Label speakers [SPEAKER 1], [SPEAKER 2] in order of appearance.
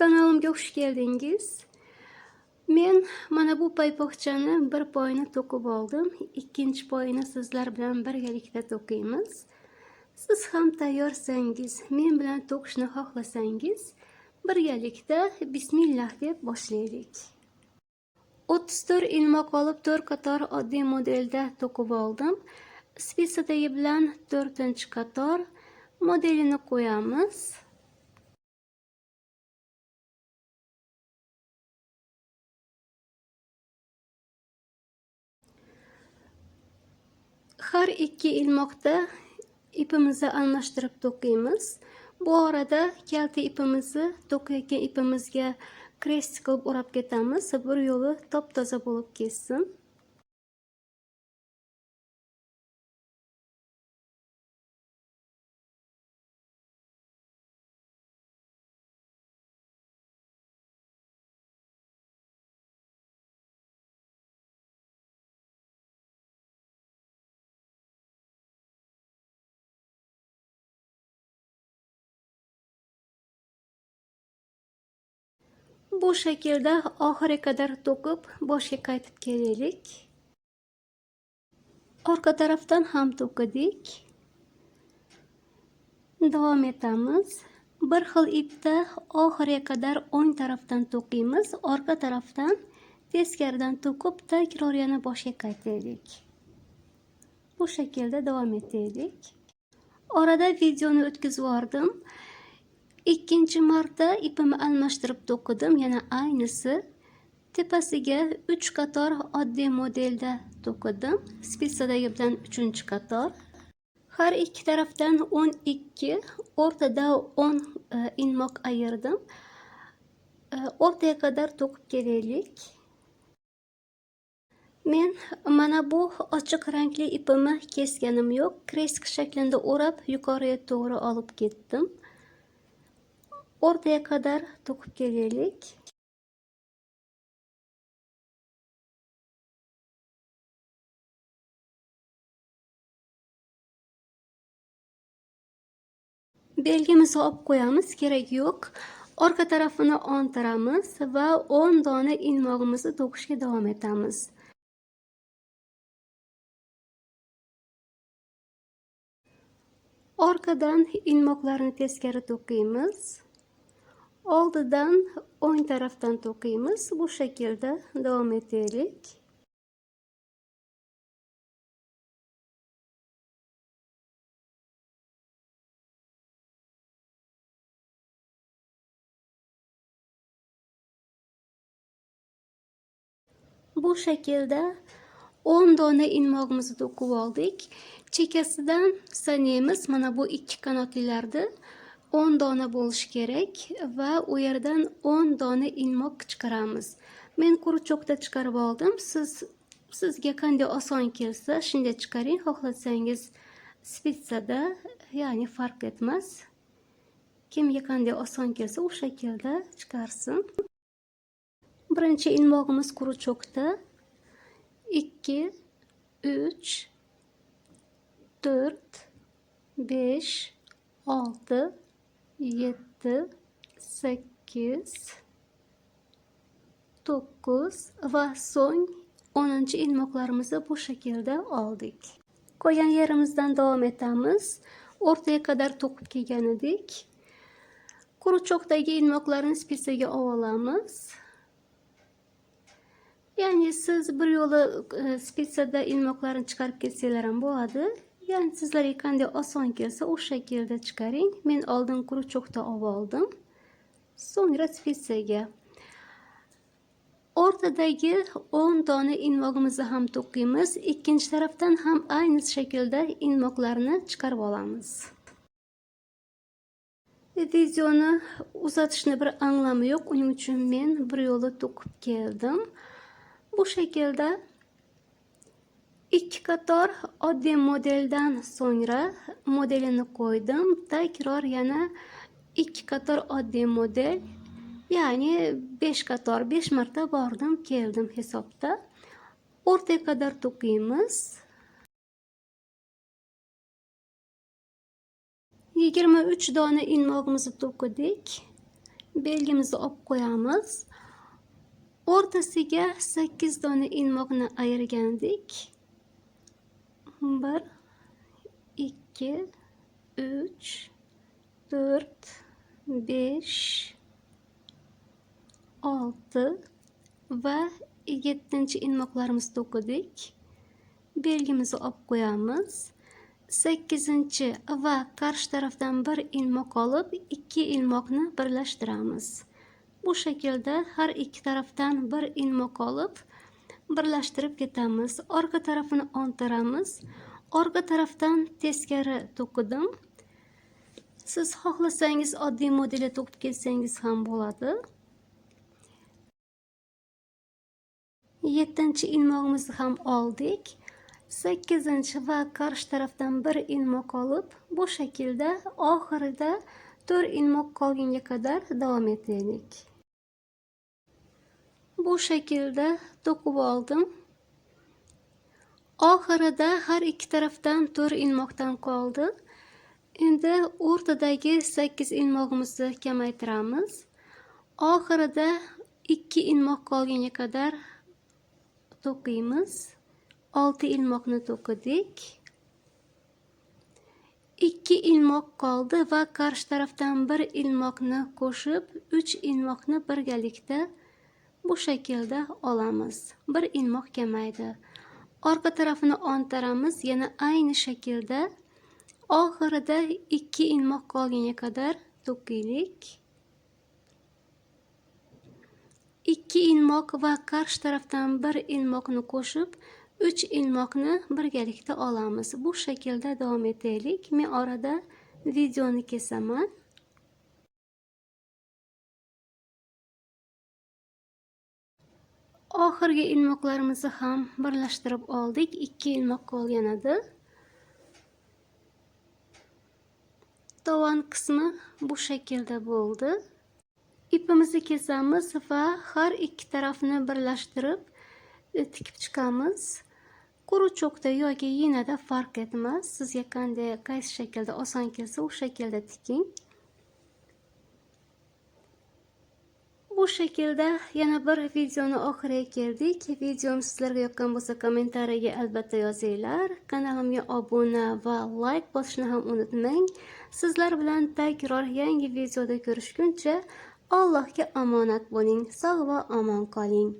[SPEAKER 1] Kanalimga xush keldingiz. Men mana bu paypoqchani bir poyini to'qib oldim. Ikkinchi poyini sizlar bilan birgalikda to'qiymiz. Siz ham tayyorsangiz, men bilan to'qishni xohlasangiz, birgalikda bismillah deb boshlaylik. 34 ilmoq olib 4 qator oddiy modelda to'qib oldim. Spisadagi bilan 4-qator modelini qo'yamiz. Har ikki ilmoqda ipimizni almashtirib to'qiymiz. Bu orada kalta ipimizni to'qiyotgan ipimizga krest qilib o'rab ketamiz. Bir yo'li top-toza bo'lib ketsin. Bu shaklda oxiriga qadar to'qib boshga qaytib kelaylik. Orqa tarafdan ham to'qidik. Davom etamiz. Bir xil ipda oxiriga qadar o'ng tarafdan to'qiymiz, orqa tarafdan teskaridan to'qib takror yana boshga qaytaylik. Bu shaklda davom etaylik. Orada videoni o'tkazib yubordim. Ikkinchi marta ipimni almashtirib to'qidim. Yana aynisi. Tepasiga 3 qator oddiy modelda to'qidim. Spisadagi bilan 3-qator. Har ikki tarafdan 12, o'rtada 10 e, inmoq ayirdim. E, o'rtaga qadar to'qib kelaylik. Men mana bu ochiq rangli ipimni kesganim yo'q. Kresk shaklida o'rab yuqoriga to'g'ri olib ketdim. O'rtaga qadar to'qib kelaylik. Belgimizni olib qo'yamiz, kerak yo'q. Orqa tarafini o'ntiramiz va 10 dona ilmog'imizni to'qishga davom etamiz. Orqadan ilmoqlarni teskari to'qiymiz. Oldidan o'ng tarafdan to'qiymiz. Bu shaklda davom etaylik. Bu shaklda 10 dona ilmog'imizni to'qib oldik. Chekkasidan sanaymiz. Mana bu ikki qanotlilarda 10 dona bo'lishi kerak va u yerdan 10 dona ilmoq chiqaramiz. Men quruchoqda chiqarib oldim. Siz sizga qanday oson kelsa shunday chiqaring. Xohlasangiz spitsada, ya'ni farq etmas. Kimga qanday oson kelsa o'sha shaklda chiqarsin. Birinchi ilmog'imiz quruchoqda 2 3 4 5 6 7 8 9 va so'ng 10 ilmoqlarimizni bu shaklda oldik. Qo'ygan yerimizdan davom etamiz. O'rtaga qadar to'qib kelgan edik. Quruchoqdagi ilmoqlarni spitsaga olamiz. Ya'ni siz bir yo'li e, spitsada ilmoqlarni chiqarib ketsanglar ham bo'ladi. Ya'ni sizlarga qanday oson kelsa o'sha shaklda chiqaring. Men oldin quruchoqda olib oldim. So'ngra spitsaga. O'rtadagi 10 dona inmoqimizni ham to'qiymiz. Ikkinchi tarafdan ham ayni shaklda inmoqlarni chiqarib olamiz. Videoni uzatishni bir anglami yo'q. Uning uchun men bir yo'li to'qib keldim. Bu shaklda ikki qator oddiy modeldan so'ngra modelini qo'ydim. Takror yana ikki qator oddiy model, ya'ni 5 qator 5 marta bordim, keldim hisobda. O'rtaga qadar to'qiymiz. 23 dona ilmog'imizni to'qidik. belgimizni olib qo'yamiz o'rtasiga sakkiz dona ilmoqni ayirgandik bir ikki uch to'rt besh olti va yettinchi ilmoqlarimizni to'qidik belgimizni olib qo'yamiz sakkizinchi va qarshi tarafdan bir ilmoq olib ikki ilmoqni birlashtiramiz bu shaklda har ikki tarafdan bir ilmoq olib birlashtirib ketamiz. Orqa tarafini oldiramiz orqa tarafdan teskari to'qidim siz xohlasangiz oddiy modelga to'qib ketsangiz ham bo'ladi. Yettinchi ilmog'imizni ham oldik. Sakkizinchi va qarshi tarafdan bir ilmoq olib bu shaklda oxirida to'rt ilmoq qolgunga qadar davom etaylik. Bu shaklda to'qib oldim oxirida har ikki tarafdan to'rt ilmoqdan qoldi endi o'rtadagi sakkiz ilmog'imizni kamaytiramiz oxirida ikki ilmoq qolgunga qadar to'qiymiz olti ilmoqni to'qidik ikki ilmoq qoldi va qarshi tarafdan bir ilmoqni qo'shib uch ilmoqni birgalikda bu shaklda olamiz bir ilmoq kamaydi orqa tarafini ontaramiz yana aynı shaklda oxirida ikki ilmoq qolgunga qadar to'qiylik ikki ilmoq va qarshi tarafdan bir ilmoqni qo'shib uch ilmoqni birgalikda olamiz bu shaklda davom etaylik men orada videoni kesaman oxirgi ilmoqlarimizni ham birlashtirib oldik. Ikki ilmoq qolgan edi. Tovon qismi bu shaklda bo'ldi. Ipimizni kesamiz va har ikki tarafni birlashtirib e, tikib chiqamiz. Quruchoqda yoki yinada farq etmas. Sizga qanday qaysi shaklda oson kelsa o'sha shaklda tiking. Bu shaklda yana bir videoni oxiriga keldik. Videom sizlarga yoqqan bo'lsa kommentariyaga albatta yozinglar. Kanalimga obuna va layk bosishni ham unutmang. Sizlar bilan takror yangi videoda ko'rishguncha allohga omonat bo'ling. Sog' va omon qoling.